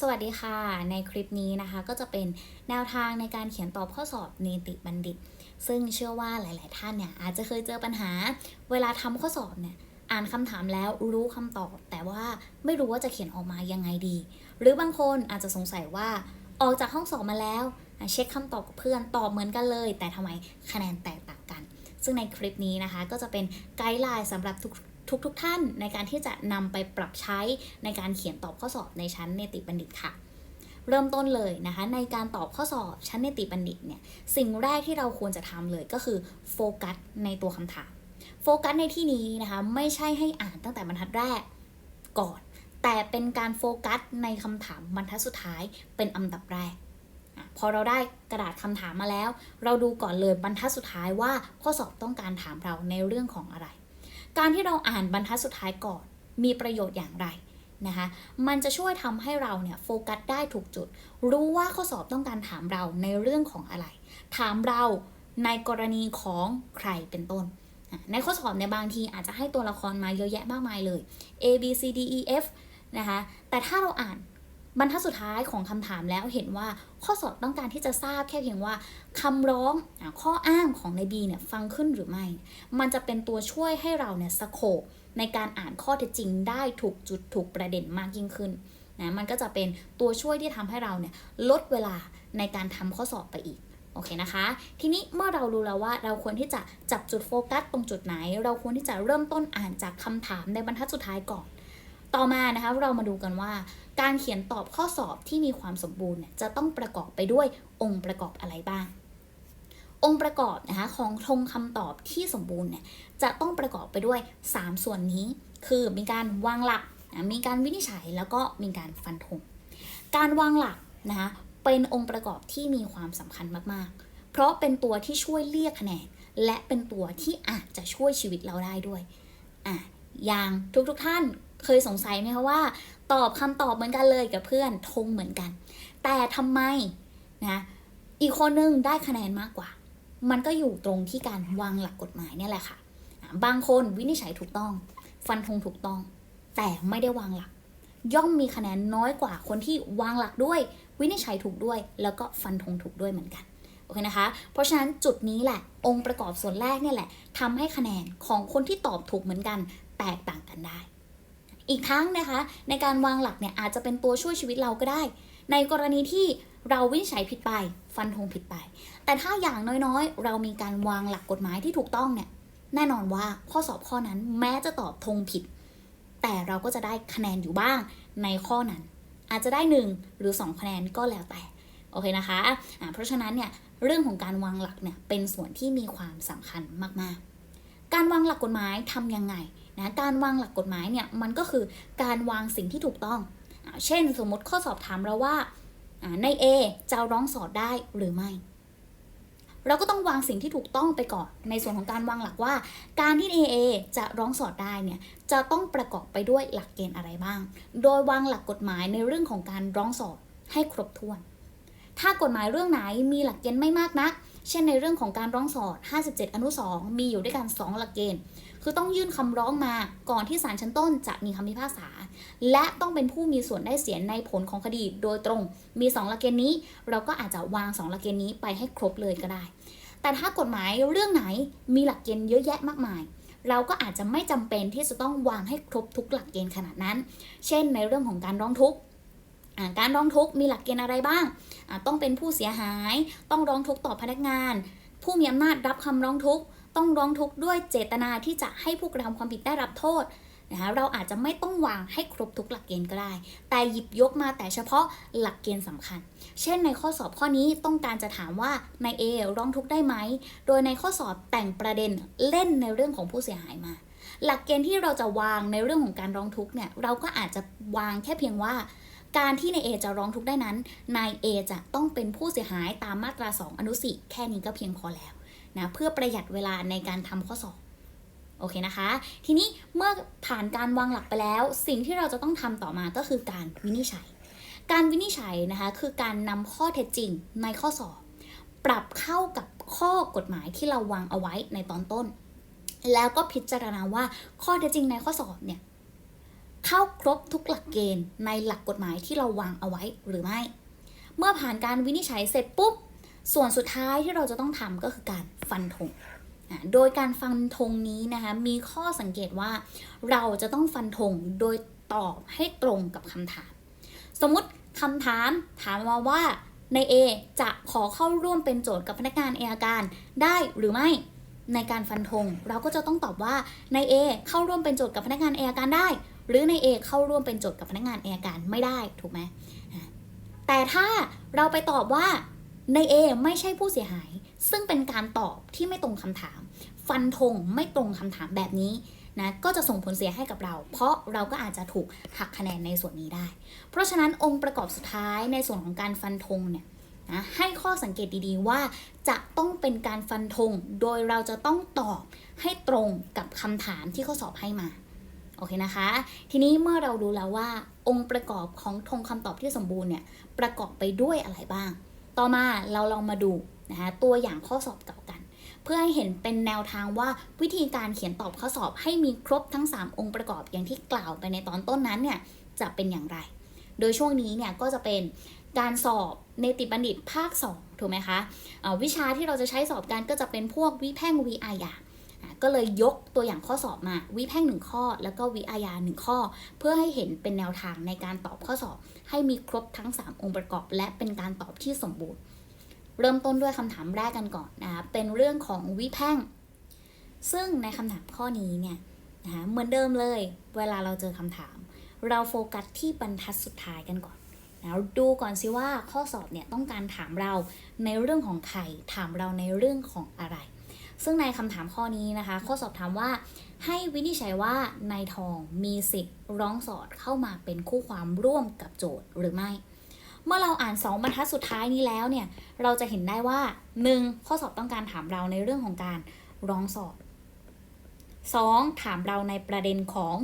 สวัสดีค่ะ ในคลิปนี้นะคะก็จะเป็นแนวทางในการเขียนตอบข้อสอบเนติบัณฑิต ซึ่งเชื่อว่าหลาย ๆ ท่านเนี่ยอาจจะเคยเจอปัญหา เวลาทำข้อสอบเนี่ยอ่านคำถามแล้วรู้คำตอบ แต่ว่าไม่รู้ว่าจะเขียนออกมายังไงดี หรือบางคนอาจจะสงสัยว่าออกจากห้องสอบมาแล้ว เช็คคำตอบกับเพื่อนตอบเหมือนกันเลย แต่ทำไมคะแนนแตกต่างกัน ซึ่งในคลิปนี้นะคะก็จะเป็นไกด์ไลน์สำหรับทุก ทุกทุกท่านในการที่จะนำไปปรับใช้ในการเขียนตอบข้อสอบในชั้นเนติบัณฑิตค่ะ เริ่มต้นเลยนะคะ ในการตอบข้อสอบชั้นเนติบัณฑิตเนี่ยสิ่งแรกที่เราควรจะทำเลยก็คือโฟกัสในตัวคำถามโฟกัสในที่นี้นะคะไม่ใช่ให้อ่านตั้งแต่บรรทัดแรกก่อน แต่เป็นการโฟกัสในคำถามบรรทัดสุดท้ายเป็นอันดับแรกพอเราได้กระดาษคำถามมาแล้ว เราดูก่อนเลยบรรทัดสุดท้ายว่าข้อสอบต้องการถามเราในเรื่องของอะไร การที่เราอ่านบรรทัดสุดท้ายก่อน มีประโยชน์อย่างไรนะคะ มันจะช่วยทำให้เราเนี่ยโฟกัสได้ถูกจุด รู้ว่าข้อสอบต้องการถามเราในเรื่องของอะไร ถามเราในกรณีของใครเป็นต้น ในข้อสอบในบางทีอาจจะให้ตัวละครมาเยอะแยะมากมายเลย A B C D E F นะคะ แต่ถ้าเราอ่าน บรรทัดสุดท้ายของคำถามแล้วเห็นว่าข้อสอบต้องการที่จะทราบแค่เพียงว่าคำร้องข้ออ้างของใน B เนี่ยฟังขึ้นหรือไม่ มันจะเป็นตัวช่วยให้เราเนี่ยสโคปในการอ่านข้อเท็จจริงได้ถูกจุดถูกประเด็นมากยิ่งขึ้นนะมันก็จะเป็นตัวช่วยที่ทำให้เราเนี่ยลดเวลาในการทำข้อสอบไปอีกโอเคนะคะ ทีนี้เมื่อเรารู้แล้วว่าเราควรที่จะจับจุดโฟกัสตรงจุดไหน เราควรที่จะเริ่มต้นอ่านจากคำถามในบรรทัดสุดท้ายก่อน ต่อมานะคะเรามาดูกันว่า การเขียนตอบข้อสอบที่มีความสมบูรณ์จะต้องประกอบไปด้วยองค์ประกอบอะไรบ้าง องค์ประกอบนะคะของธงคำตอบที่สมบูรณ์เนี่ยจะต้องประกอบไปด้วย 3 ส่วนนี้ คือมีการวางหลักนะมีการวินิจฉัยแล้วก็มีการฟันธงการวางหลักนะคะเป็นองค์ประกอบที่มีความสำคัญมากๆ เพราะเป็นตัวที่ช่วยเรียกคะแนนและเป็นตัวที่อาจจะช่วยชีวิตเราได้ด้วยอะอย่างทุกๆท่านเคยสงสัยไหมคะว่า ตอบคำตอบเหมือนกันเลยกับเพื่อนธงเหมือนกัน แต่ทำไมนะอีกคนนึงได้คะแนนมากกว่า มันก็อยู่ตรงที่การวางหลักกฎหมายเนี่ยแหละค่ะอะ บางคนวินิจฉัยถูกต้อง ฟันธงถูกต้อง แต่ไม่ได้วางหลัก ย่อมมีคะแนนน้อยกว่าคนที่วางหลักด้วย วินิจฉัยถูกด้วย แล้วก็ฟันธงถูกด้วยเหมือนกันโอเคนะคะ เพราะฉะนั้นจุดนี้แหละ องค์ประกอบส่วนแรกเนี่ยแหละทำให้คะแนนของคนที่ตอบถูกเหมือนกัน แตกต่างกันได้ อีกทั้งนะคะในการวางหลักเนี่ยอาจจะเป็นตัวช่วยชีวิตเราก็ได้ ในกรณีที่เราวินิจฉัยผิดไป ฟันธงผิดไป แต่ถ้าอย่างน้อยๆ เรามีการวางหลักกฎหมายที่ถูกต้องเนี่ยแน่นอนว่าข้อสอบข้อนั้นแม้จะตอบธงผิด แต่เราก็จะได้คะแนนอยู่บ้างในข้อนั้น อาจจะได้ 1 หรือ 2 คะแนนก็แล้วแต่โอเคนะคะะเพราะฉะนั้นเนี่ยเรื่องของการวางหลักเนี่ยเป็นส่วนที่มีความสำคัญมากๆ การวางหลักกฎหมายทำยังไง นะการวางหลักกฎหมายเนี่ยมันก็คือการวางสิ่งที่ถูกต้อง เช่นสมมติข้อสอบถามเราว่าอ่าใน A จะร้องสอดได้หรือไม่ เราก็ต้องวางสิ่งที่ถูกต้องไปก่อน ในส่วนของการวางหลักว่า การที่ AA จะร้องสอดได้เนี่ยจะต้องประกอบไปด้วยหลักเกณฑ์อะไรบ้าง โดยวางหลักกฎหมายในเรื่องของการร้องสอดให้ครบถ้วน ถ้ากฎหมายเรื่องไหนมีหลักเกณฑ์ไม่มากนัก เช่นในเรื่องของการร้องสอด 57 อนุ 2 มีอยู่ด้วยกัน 2 หลักเกณฑ์ คือต้องยื่นคำร้องมาก่อนที่ศาลชั้นต้นจะมีคำพิพากษา และต้องเป็นผู้มีส่วนได้เสียในผลของคดีโดยตรง มี 2 หลักเกณฑ์นี้ เราก็อาจจะวาง 2 หลักเกณฑ์นี้ไปให้ครบเลยก็ได้ แต่ถ้ากฎหมายเรื่องไหนมีหลักเกณฑ์เยอะแยะมากมายเราก็อาจจะไม่จำเป็นที่จะต้องวางให้ครบทุกหลักเกณฑ์ขนาดนั้น เช่นในเรื่องของการร้องทุกข์ การร้องทุกข์มีหลักเกณฑ์อะไรบ้าง ต้องเป็นผู้เสียหาย ต้องร้องทุกข์ต่อพนักงาน ผู้มีอำนาจรับคำร้องทุกข์ ต้องร้องทุกข์ด้วยเจตนาที่จะให้ผู้กระทำความผิดได้รับโทษนะคะเราอาจจะไม่ต้องวางให้ครบทุกหลักเกณฑ์ก็ได้ แต่หยิบยกมาแต่เฉพาะหลักเกณฑ์สำคัญ เช่นในข้อสอบข้อนี้ต้องการจะถามว่านายเอร้องทุกข์ได้ไหม โดยในข้อสอบแต่งประเด็นเล่นในเรื่องของผู้เสียหายมา หลักเกณฑ์ที่เราจะวางในเรื่องของการร้องทุกข์เนี่ยเราก็อาจจะวางแค่เพียงว่า การที่นายเอจะร้องทุกข์ได้นั้นนายเอจะต้องเป็นผู้เสียหายตามมาตรา 2 อนุสิแค่นี้ก็เพียงพอแล้วนะเพื่อประหยัดเวลาในการทำข้อสอบโอเคนะคะ ทีนี้เมื่อผ่านการวางหลักไปแล้ว สิ่งที่เราจะต้องทำต่อมาก็คือการวินิจฉัย การวินิจฉัยนะคะคือการนำข้อเท็จจริงในข้อสอบ ปรับเข้ากับข้อกฎหมายที่เราวางเอาไว้ในตอนต้น แล้วก็พิจารณาว่าข้อเท็จจริงในข้อสอบเนี่ย เข้าครบทุกหลักเกณฑ์ในหลักกฎหมายที่เราวางเอาไว้หรือไม่ เมื่อผ่านการวินิจฉัยเสร็จปุ๊บ ส่วนสุดท้ายที่เราจะต้องทำก็คือการฟันธงโดยการฟันธงนี้นะคะมีข้อสังเกตว่า เราจะต้องฟันธงโดยตอบให้ตรงกับคำถาม สมมติคำถามถามมาว่าใน A จะขอเข้าร่วมเป็นโจทย์กับพนักงานอัยการได้หรือไม่ในการฟันธงเราก็จะต้องตอบว่าใน A เข้าร่วมเป็นโจทย์กับพนักงานอัยการได้ หรือใน A เข้าร่วมเป็นโจทย์กับพนักงานอัยการไม่ได้ถูกไหมแต่ถ้าเราไปตอบว่าใน A ไม่ใช่ผู้เสียหาย ซึ่งเป็นการตอบที่ไม่ตรงคำถาม ฟันธงไม่ตรงคำถามแบบนี้นะก็จะส่งผลเสียให้กับเรา เพราะเราก็อาจจะถูกหักคะแนนในส่วนนี้ได้ เพราะฉะนั้นองค์ประกอบสุดท้ายในส่วนของการฟันธงเนี่ยนะให้ข้อสังเกตดีๆว่าจะต้องเป็นการฟันธง โดยเราจะต้องตอบให้ตรงกับคำถามที่ข้อสอบให้มา โอเคนะคะ ทีนี้เมื่อเรารู้แล้วว่าองค์ประกอบของธงคำตอบที่สมบูรณ์เนี่ยประกอบไปด้วยอะไรบ้าง ต่อมาเราลองมาดูนะคะตัวอย่างข้อสอบเก่ากัน เพื่อให้เห็นเป็นแนวทางว่าวิธีการเขียนตอบข้อสอบให้มีครบทั้ง 3 องค์ประกอบอย่างที่กล่าวไปในตอนต้นนั้นเนี่ยจะเป็นอย่างไร โดยช่วงนี้เนี่ยก็จะเป็นการสอบเนติบัณฑิตภาค 2 ถูกไหมคะะวิชาที่เราจะใช้สอบกันก็จะเป็นพวกวิแพ่งวิอาญา ก็เลยยกตัวอย่างข้อสอบมาวิแพ่งหนึ่งข้อ แล้วก็วิอาญาหนึ่งข้อ เพื่อให้เห็นเป็นแนวทางในการตอบข้อสอบ ให้มีครบทั้ง 3 องค์ประกอบ และเป็นการตอบที่สมบูรณ์ เริ่มต้นด้วยคำถามแรกกันก่อนนะคะเป็นเรื่องของวิแพ่ง ซึ่งในคำถามข้อนี้เนี่ยนะคะเหมือนเดิมเลย เวลาเราเจอคำถาม เราโฟกัสที่บรรทัดสุดท้ายกันก่อนนะดูก่อนสิว่าข้อสอบเนี่ยต้องการถามเราในเรื่องของใครถามเราในเรื่องของอะไร ซึ่งในคำถามข้อนี้นะคะ ข้อสอบถามว่า ให้วินิจฉัยว่านายทองมีสิทธิ์ร้องสอดเข้ามาเป็นคู่ความร่วมกับโจทย์หรือไม่ เมื่อเราอ่านสองบรรทัดสุดท้ายนี้แล้วเนี่ย เราจะเห็นได้ว่า 1. ข้อสอบต้องการถามเราในเรื่องของการร้องสอบ 2. ถามเราในประเด็นของ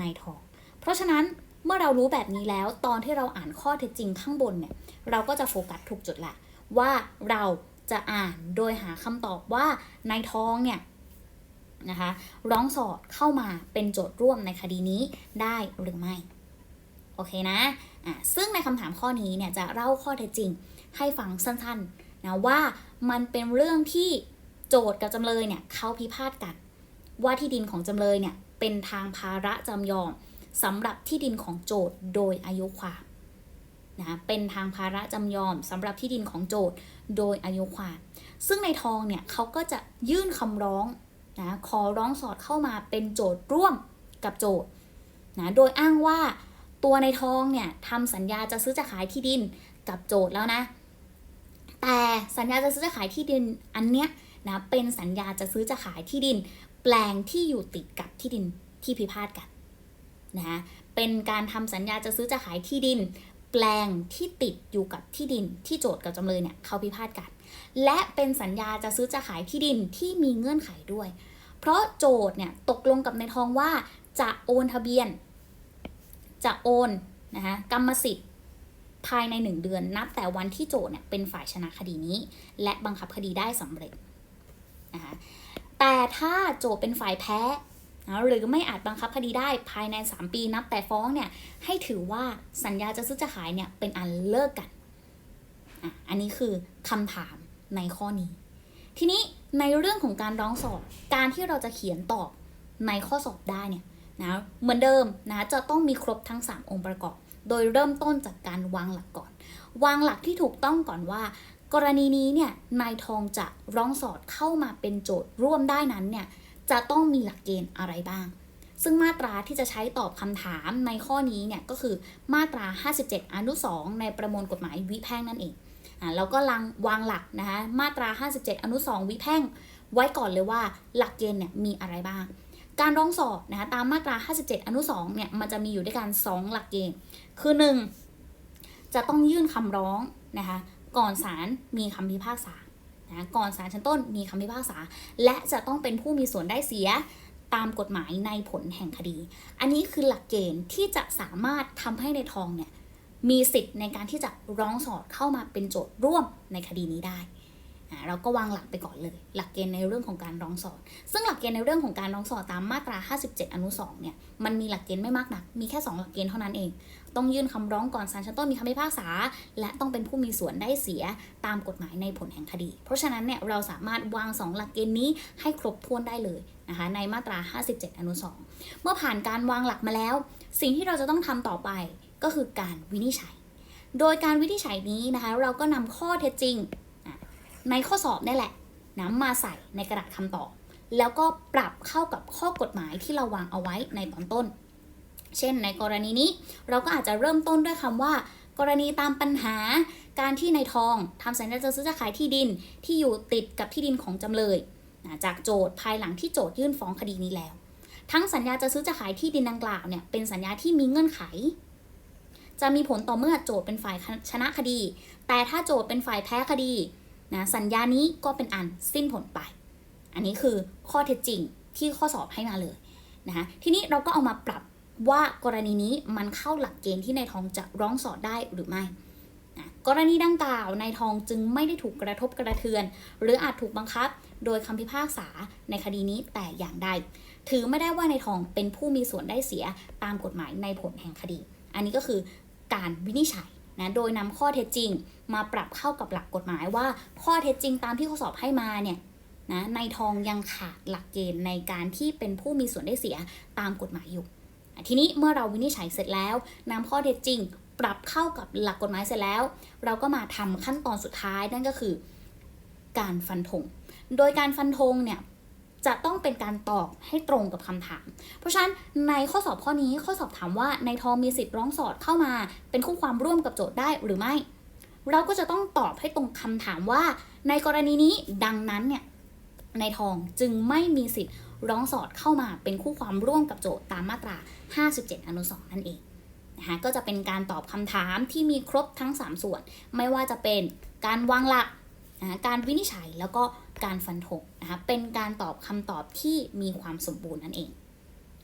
นายทอง เพราะฉะนั้นเมื่อเรารู้แบบนี้แล้วตอนที่เราอ่านข้อเท็จจริงข้างบนเนี่ย เราก็จะโฟกัสถูกจุดละว่าเรา จะอ่านโดยหาคำตอบว่านายทองเนี่ยนะคะร้องสอดเข้ามาเป็นโจทย์ร่วมในคดีนี้ได้หรือไม่โอเคนะอะซึ่งในคำถามข้อนี้เนี่ยจะเล่าข้อเท็จจริงให้ฟังสั้นๆนะว่ามันเป็นเรื่องที่โจทย์กับจำเลยเนี่ยเขาพิพาทกัน ว่าที่ดินของจำเลยเนี่ยเป็นทางภาระจำยอมสำหรับที่ดินของโจทย์โดยอายุความ นะเป็นทางภาระจำยอมสำหรับที่ดินของโจทย์โดยอายุความ ซึ่งในทองเนี่ยเขาก็จะยื่นคำร้องนะขอร้องสอดเข้ามาเป็นโจทย์ร่วมกับโจทย์นะโดยอ้างว่าตัวในทองเนี่ยทำสัญญาจะซื้อจะขายที่ดินกับโจทย์แล้วนะ แต่สัญญาจะซื้อจะขายที่ดินอันเนี้ยนะเป็นสัญญาจะซื้อจะขายที่ดิน แปลงที่อยู่ติดกับที่ดินที่พิพาทกันนะเป็นการทำสัญญาจะซื้อจะขายที่ดิน แปลงที่ติดอยู่กับที่ดินที่โจทย์กับจำเลยเนี่ยเขาพิพาทกัน และเป็นสัญญาจะซื้อจะขายที่ดินที่มีเงื่อนไขด้วย เพราะโจทย์เนี่ยตกลงกับในทองว่าจะโอนทะเบียน จะโอนนะคะกรรมสิทธิ์ภายใน 1 เดือนนับแต่วันที่โจทย์เนี่ยเป็นฝ่ายชนะคดีนี้ และบังคับคดีได้สำเร็จนะคะแต่ถ้าโจทย์เป็นฝ่ายแพ้ หรือไม่อาจบังคับคดีได้ภายใน 3 ปีนับแต่ฟ้องเนี่ยให้ถือว่าสัญญาจะซื้อจะขายเนี่ยเป็นอันเลิกกันออันนี้คือคำถามในข้อนี้ ทีนี้ในเรื่องของการร้องสอบ การที่เราจะเขียนตอบในข้อสอบได้เนี่ยนะเหมือนเดิมนะจะต้องมีครบทั้ง 3 องค์ประกอบ โดยเริ่มต้นจากการวางหลักก่อน วางหลักที่ถูกต้องก่อนว่า กรณีนี้เนี่ยนายทองจะร้องสอดเข้ามาเป็นโจทย์ร่วมได้นั้นเนี่ย จะต้องมีหลักเกณฑ์อะไรบ้าง ซึ่งมาตราที่จะใช้ตอบคำถามในข้อนี้เนี่ยก็คือมาตรา 57 อนุ 2 ในประมวลกฎหมายวิแพ่งนั่นเองอ่าแล้วก็ลังวางหลักนะคะมาตรา 57 อนุ 2 วิแพ่ง ไว้ก่อนเลยว่าหลักเกณฑ์เนี่ยมีอะไรบ้างการร้องสอบนะคะตามมาตรา 57 อนุ 2 เนี่ย มันจะมีอยู่ด้วยกัน 2 หลักเกณฑ์ คือ 1 จะต้องยื่นคำร้องนะคะ ก่อนศาลมีคำพิพากษา นะก่อนศาลชั้นต้นมีคำพิพากษา และจะต้องเป็นผู้มีส่วนได้เสียตามกฎหมายในผลแห่งคดี อันนี้คือหลักเกณฑ์ที่จะสามารถทำให้ในทองเนี่ยมีสิทธิ์ในการที่จะร้องสอดเข้ามาเป็นโจทย์ร่วมในคดีนี้ได้ เราก็วางหลักไปก่อนเลย หลักเกณฑ์ในเรื่องของการร้องสอดซึ่งหลักเกณฑ์ในเรื่องของการร้องสอดตามมาตรา 57 อนุ 2 เนี่ย มันมีหลักเกณฑ์ไม่มากนัก มีแค่ 2 หลักเกณฑ์เท่านั้นเอง ต้องยื่นคำร้องก่อนศาลชั้นต้นมีคำพิพากษา และต้องเป็นผู้มีส่วนได้เสียตามกฎหมายในผลแห่งคดี เพราะฉะนั้นเนี่ยเราสามารถวาง 2 หลักเกณฑ์นี้ให้ครบถ้วนได้เลยนะคะ ในมาตรา 57 อนุ 2 เมื่อผ่านการวางหลักมาแล้ว สิ่งที่เราจะต้องทำต่อไปก็คือการวินิจฉัย โดยการวินิจฉัยนี้นะคะ เราก็นำข้อเท็จจริง ในข้อสอบนี่แหละนะมาใส่ในกระดาษคำตอบ แล้วก็ปรับเข้ากับข้อกฎหมายที่เราวางเอาไว้ในตอนต้น เช่นในกรณีนี้ เราก็อาจจะเริ่มต้นด้วยคำว่า กรณีตามปัญหาการที่ในายทองทำสัญญาจะซื้อจะขายที่ดินที่อยู่ติดกับที่ดินของจำเลยนะจากโจทย์ภายหลังที่โจทยื่นฟ้องคดีนี้แล้ว ทั้งสัญญาจะซื้อจะขายที่ดินดังกล่าวเนี่ยเป็นสัญญาที่มีเงื่อนไข จะมีผลต่อเมื่อโจทย์เป็นฝ่ายชนะคดี แต่ถ้าโจทย์เป็นฝ่ายแพ้คดี นะสัญญานี้ก็เป็นอันสิ้นผลไป อันนี้คือข้อเท็จจริงที่ข้อสอบให้มาเลยนะคะทีนี้เราก็เอามาปรับว่ากรณีนี้มันเข้าหลักเกณฑ์ที่นายทองจะร้องสอดได้หรือไม่นะกรณีดังกล่าวนายทองจึงไม่ได้ถูกกระทบกระเทือน หรืออาจถูกบังคับ โดยคำพิพากษาในคดีนี้แต่อย่างใด ถือไม่ได้ว่านายทองเป็นผู้มีส่วนได้เสียตามกฎหมายในผลแห่งคดี อันนี้ก็คือการวินิจฉัย นะโดยนำข้อเท็จจริงมาปรับเข้ากับหลักกฎหมายว่า ข้อเท็จจริงตามที่ข้อสอบให้มาเนี่ยนะในทองยังขาดหลักเกณฑ์ในการที่เป็นผู้มีส่วนได้เสียตามกฎหมายอยู่ ทีนี้เมื่อเราวินิจฉัยเสร็จแล้วนำข้อเท็จจริง ปรับเข้ากับหลักกฎหมายเสร็จแล้ว เราก็มาทำขั้นตอนสุดท้ายนั่นก็คือ การฟันธงโดยการฟันธงเนี่ย จะต้องเป็นการตอบให้ตรงกับคำถาม เพราะฉะนั้นในข้อสอบข้อนี้ข้อสอบถามว่าในายทองมีสิทธิ์ร้องสอดเข้ามา เป็นคู่ความร่วมกับโจทย์ได้หรือไม่ เราก็จะต้องตอบให้ตรงคำถามว่า ในกรณีนี้ดังนั้นเนี่ยนายทองจึงไม่มีสิทธิ์ร้องสอดเข้ามาเป็นคู่ความร่วมกับโจทย์ตามมาตรา 57 อนุ2นั่นเองนะคะก็จะเป็นการตอบคำถามที่มีครบทั้ง 3 ส่วน ไม่ว่าจะเป็นการวางหลัก การวินิจฉัยแล้วก็ การฟันธงนะคะเป็นการตอบคำตอบที่มีความสมบูรณ์นั่นเอง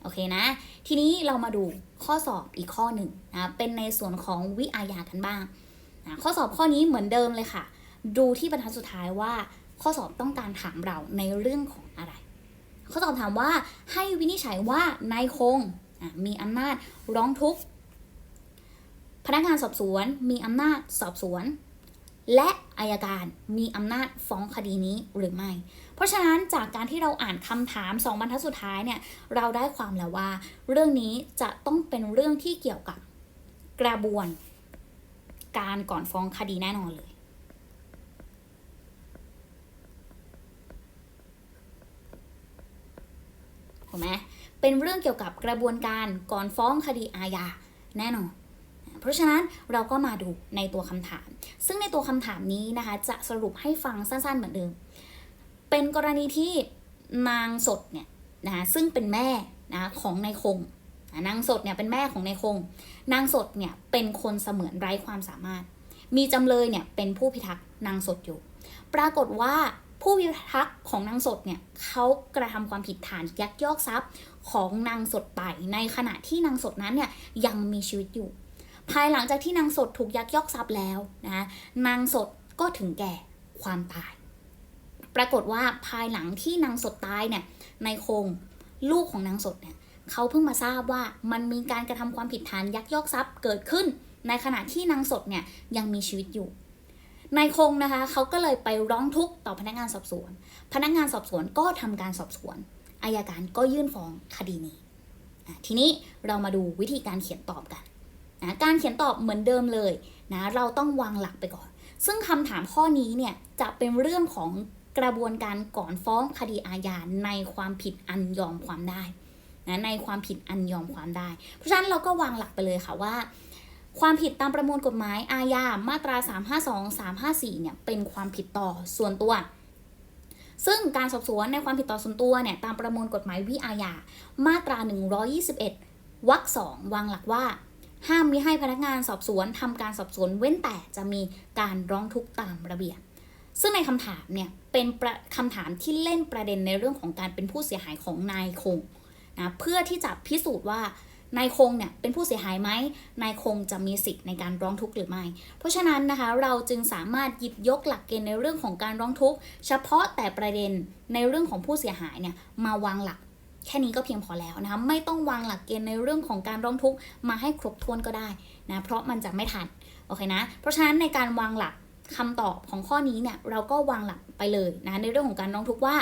โอเคนะ ทีนี้เรามาดูข้อสอบอีกข้อหนึ่งนะเป็นในส่วนของวิอาญากันบ้างนะข้อสอบข้อนี้เหมือนเดิมเลยค่ะ ดูที่บรรทัดสุดท้ายว่า ข้อสอบต้องการถามเราในเรื่องของอะไร ข้อสอบถามว่าให้วินิจฉัยว่านายคงมีอำนาจร้องทุกข์พนักงานสอบสวนมีอำนาจสอบสวน และอายการมีอำนาจฟ้องคดีนี้หรือไม่ เพราะฉะนั้นจากการที่เราอ่านคำถามสองบรรทัดสุดท้ายเนี่ยเราได้ความแล้วว่า เรื่องนี้จะต้องเป็นเรื่องที่เกี่ยวกับกระบวน การก่อนฟ้องคดีแน่นอนเลยถูกไหมเป็นเรื่องเกี่ยวกับกระบวนการก่อนฟ้องคดีอาญาแน่นอน เพราะฉะนั้นเราก็มาดูในตัวคำถาม ซึ่งในตัวคำถามนี้นะคะ จะสรุปให้ฟังสั้นๆเหมือนเดิม เป็นกรณีที่นางสดเนี่ยนะคะซึ่งเป็นแม่นะของนายคงนางสดเนี่ยเป็นแม่ของนายคง นางสดเนี่ยเป็นคนเสมือนไร้ความสามารถ มีจำเลยเนี่ยเป็นผู้พิทักษ์นางสดอยู่ ปรากฏว่าผู้พิทักษ์ของนางสดเนี่ยเขากระทำความผิดฐานยักยอกทรัพย์ของนางสดไป ในขณะที่นางสดนั้นเนี่ยยังมีชีวิตอยู่ ภายหลังจากที่นางสดถูกยักยอกทรัพย์แล้วนะนางสดก็ถึงแก่ความตาย ปรากฏว่าภายหลังที่นางสดตายเนี่ยนายคงลูกของนางสดเนี่ยเขาเพิ่งมาทราบว่ามันมีการกระทำความผิดฐานยักยอกทรัพย์เกิดขึ้น ในขณะที่นางสดเนี่ยยังมีชีวิตอยู่นายคงนะคะเขาก็เลยไปร้องทุกข์ต่อพนักงานสอบสวน พนักงานสอบสวนก็ทำการสอบสวนอายการก็ยื่นฟ้องคดีนี้ ทีนี้เรามาดูวิธีการเขียนตอบกัน นะการเขียนตอบเหมือนเดิมเลยนะเราต้องวางหลักไปก่อน ซึ่งคำถามข้อนี้เนี่ยจะเป็นเรื่องของกระบวนการก่อนฟ้องคดีอาญาในความผิดอันยอมความได้นะในความผิดอันยอมความได้ เพราะฉะนั้นเราก็วางหลักไปเลยค่ะว่า ความผิดตามประมวลกฎหมายอาญามาตรา 352 354 เนี่ยเป็นความผิดต่อส่วนตัว ซึ่งการสอบสวนในความผิดต่อส่วนตัวเนี่ยตามประมวลกฎหมายวิอาญามาตรา 121วรรคสองวางหลักว่า ห้ามมิให้พนักงานสอบสวนทำการสอบสวนเว้นแต่จะมีการร้องทุกข์ตามระเบียบ ซึ่งในคำถามเนี่ยเป็นคำถามที่เล่นประเด็นในเรื่องของการเป็นผู้เสียหายของนายคงนะเพื่อที่จะพิสูจน์ว่านายคงเนี่ยเป็นผู้เสียหายไหมนายคงจะมีสิทธิ์ในการร้องทุกข์หรือไม่ เพราะฉะนั้นนะคะเราจึงสามารถหยิบยกหลักเกณฑ์ในเรื่องของการร้องทุกข์เฉพาะแต่ประเด็นในเรื่องของผู้เสียหายเนี่ยมาวางหลัก แค่นี้ก็เพียงพอแล้วนะคะไม่ต้องวางหลักเกณฑ์ในเรื่องของการร้องทุกข์มาให้ครบถ้วนก็ได้นะเพราะมันจะไม่ทันโอเคนะ เพราะฉะนั้นในการวางหลักคำตอบของข้อนี้เนี่ยเราก็วางหลักไปเลยนะในเรื่องของการร้องทุกข์ว่า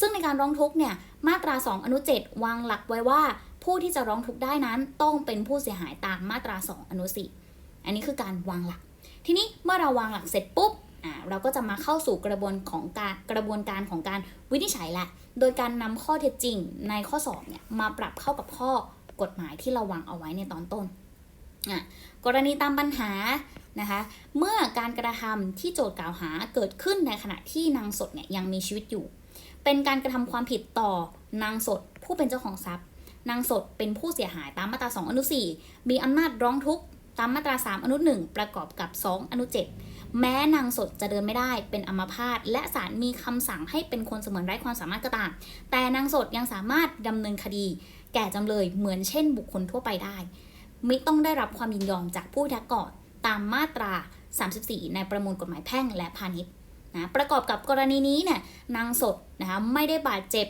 ซึ่งในการร้องทุกข์เนี่ยมาตรา 2 อนุ 7 วางหลักไว้ว่า ผู้ที่จะร้องทุกข์ได้นั้นต้องเป็นผู้เสียหายตามมาตรา 2 อนุ 4 อันนี้คือการวางหลัก ทีนี้เมื่อเราวางหลักเสร็จปุ๊บ เราก็จะมาเข้าสู่กระบวนของการกระบวนการของการวินิจฉัยละ โดยการนำข้อเท็จจริงในข้อสอบเนี่ยมาปรับเข้ากับข้อกฎหมายที่เราวางเอาไว้ในตอนต้น กรณีตามปัญหานะคะเมื่อการกระทำที่โจทย์กล่าวหาเกิดขึ้นในขณะที่นางสดเนี่ยยังมีชีวิตอยู่ เป็นการกระทำความผิดต่อนางสดผู้เป็นเจ้าของทรัพย์ นางสดเป็นผู้เสียหายตามมาตรา 2 อนุ 4 มีอำนาจร้องทุกข์ตามมาตรา 3 อนุ 1 ประกอบกับ 2 อนุ 7 แม้นางสดจะเดินไม่ได้เป็นอัมพาตและศาลมีคำสั่งให้เป็นคนเสมือนไร้ความสามารถก็ตาม แต่นางสดยังสามารถดำเนินคดี แก่จำเลยเหมือนเช่นบุคคลทั่วไปได้ ไมิต้องได้รับความยินยอมจากผู้ทักก่อนตามมาตรา 34 ในประมวลกฎหมายแพ่งและพาณิชย์นะประกอบกับกรณีนี้เนี่ยนางสดนะคะไม่ได้บาดเจ็บ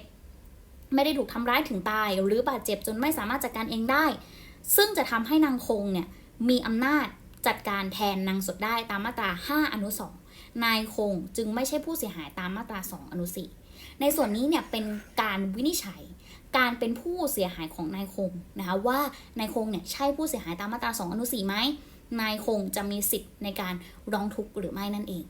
ไม่ได้ถูกทำร้ายถึงตาย หรือบาดเจ็บจนไม่สามารถจัดการเองได้ ซึ่งจะทำให้นางคงเนี่ยมีอำนาจ จัดการแทนนางสดได้ตามมาตรา 5 อนุ 2 นายคงจึงไม่ใช่ผู้เสียหายตามมาตรา 2 อนุ 4 ในส่วนนี้เนี่ยเป็นการวินิจฉัยการเป็นผู้เสียหายของนายคงนะคะว่านายคงเนี่ยใช่ผู้เสียหายตามมาตรา 2 อนุ 4 ไหมนายคงจะมีสิทธิ์ในการร้องทุกข์หรือไม่นั่นเอง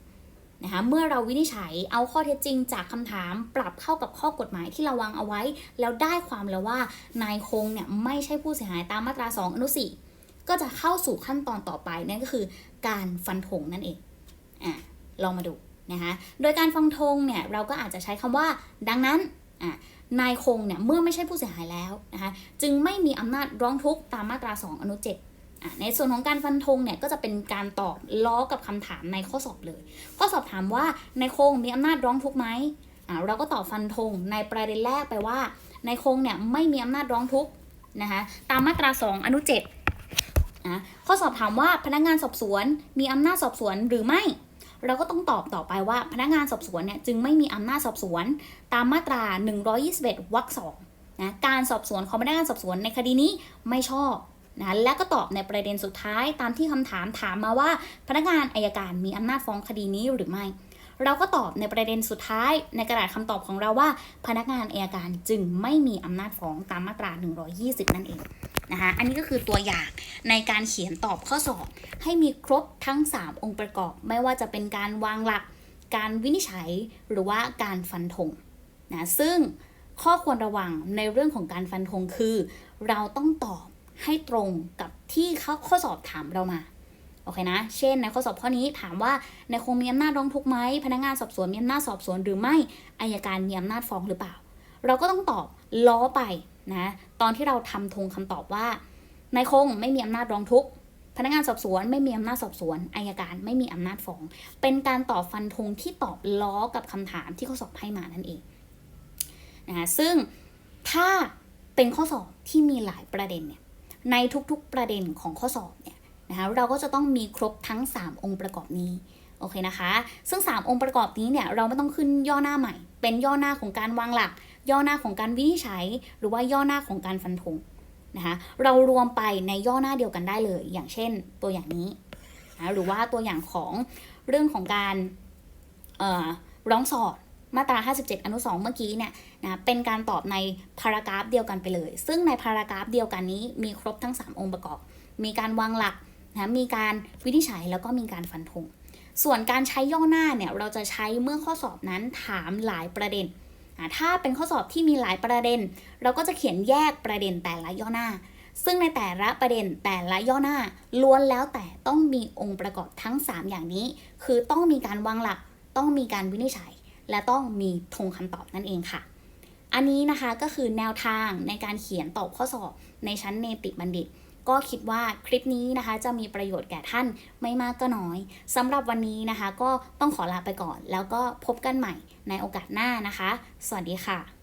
นะคะเมื่อเราวินิจฉัยเอาข้อเท็จจริงจากคำถามปรับเข้ากับข้อกฎหมายที่เราวางเอาไว้ แล้วได้ความแล้วว่านายคงเนี่ยไม่ใช่ผู้เสียหายตามมาตรา 2 อนุ4 ก็จะเข้าสู่ขั้นตอนต่อไปนั่นก็คือการฟันธงนั่นเองอะลองมาดูนะคะโดยการฟันธงเนี่ยเราก็อาจจะใช้คำว่า ดังนั้นอะนายคงเนี่ยเมื่อไม่ใช่ผู้เสียหายแล้วนะคะจึงไม่มีอำนาจร้องทุกข์ตามมาตรา 2 อนุ7อะในส่วนของการฟันธงเนี่ยก็จะเป็นการตอบล้อกับคำถามในข้อสอบเลย ข้อสอบถามว่านายคงมีอำนาจร้องทุกข์ไหมอะเราก็ตอบฟันธงในประเด็นแรกไปว่านายคงเนี่ยไม่มีอำนาจร้องทุกข์นะคะตามมาตรา 2 อนุ 7ะข้อสอบถามว่าพนักงานสอบสวน มีอำนาจสอบสวนหรือไม่ เราก็ต้องตอบต่อไปว่าพนักงานสอบสวนเนี่ยจึงไม่มีอำนาจสอบสวน ตามมาตรา 121วรรคสองนะการสอบสวนของพนักงานสอบสวนในคดีนี้ไม่ชอบนะและก็ตอบในประเด็นสุดท้ายตามที่คำถามถามมาว่า พนักงานอายการมีอำนาจฟ้องคดีนี้หรือไม่ เราก็ตอบในประเด็นสุดท้ายในกระดาษคำตอบของเราว่า พนักงานอายการจึงไม่มีอำนาจฟ้องตามมาตรา 120 นั่นเองนะคะอันนี้ก็คือตัวอย่างในการเขียนตอบข้อสอบ ให้มีครบทั้ง 3 องค์ประกอบ ไม่ว่าจะเป็นการวางหลัก การวินิจฉัยหรือว่าการฟันธงนะซึ่งข้อควรระวังในเรื่องของการฟันธงคือ เราต้องตอบให้ตรงกับที่เขาข้อสอบถามเรามา โอเคนะ เช่นในข้อสอบข้อนี้ถามว่าในคงมีอำนาจร้องทุกข์ไหมพนักงานสอบสวนมีอำนาจสอบสวนหรือไม่อายการมีอำนาจฟ้องหรือเปล่า เราก็ต้องตอบล้อไปนะตอนที่เราทำทงคำตอบว่า ในคงไม่มีอำนาจร้องทุกข์พนักงานสอบสวนไม่มีอำนาจสอบสวนอายการไม่มีอำนาจฟ้อง เป็นการตอบฟันธงที่ตอบล้อกับคำถามที่ข้อสอบให้มานั่นเองนะคะซึ่งถ้าเป็นข้อสอบที่มีหลายประเด็นเนี่ยในทุกๆประเด็นของข้อสอบเนี่ย นะคะเราก็จะต้องมีครบทั้ง 3 องค์ประกอบนี้โอเคนะคะ ซึ่ง 3 องค์ประกอบนี้เนี่ยเราไม่ต้องขึ้นย่อหน้าใหม่ เป็นย่อหน้าของการวางหลัก ย่อหน้าของการวินิจฉัย หรือว่าย่อหน้าของการฟันธงนะคะเรารวมไปในย่อหน้าเดียวกันได้เลย อย่างเช่นตัวอย่างนี้นะหรือว่าตัวอย่างของเรื่องของการร้องสอดมาตรา 57 อนุ 2 เมื่อกี้เนี่ยนะเป็นการตอบในพารากราฟเดียวกันไปเลย ซึ่งในพารากราฟเดียวกันนี้มีครบทั้ง 3 องค์ประกอบ มีการวางหลัก นะมีการวินิจฉัยแล้วก็มีการฟันธงส่วนการใช้ย่อหน้าเนี่ยเราจะใช้เมื่อข้อสอบนั้นถามหลายประเด็นอะถ้าเป็นข้อสอบที่มีหลายประเด็น เราก็จะเขียนแยกประเด็นแต่ละย่อหน้า ซึ่งในแต่ละประเด็นแต่ละย่อหน้าล้วนแล้วแต่ต้องมีองค์ประกอบทั้ง 3 อย่างนี้ คือต้องมีการวางหลัก ต้องมีการวินิจฉัย และต้องมีธงคำตอบนั่นเองค่ะ อันนี้นะคะก็คือแนวทางในการเขียนตอบข้อสอบในชั้นเนติบัณฑิต ก็คิดว่าคลิปนี้นะคะ จะมีประโยชน์แก่ท่านไม่มากก็น้อยสำหรับวันนี้นะคะ ก็ต้องขอลาไปก่อน แล้วก็พบกันใหม่ในโอกาสหน้านะคะ สวัสดีค่ะ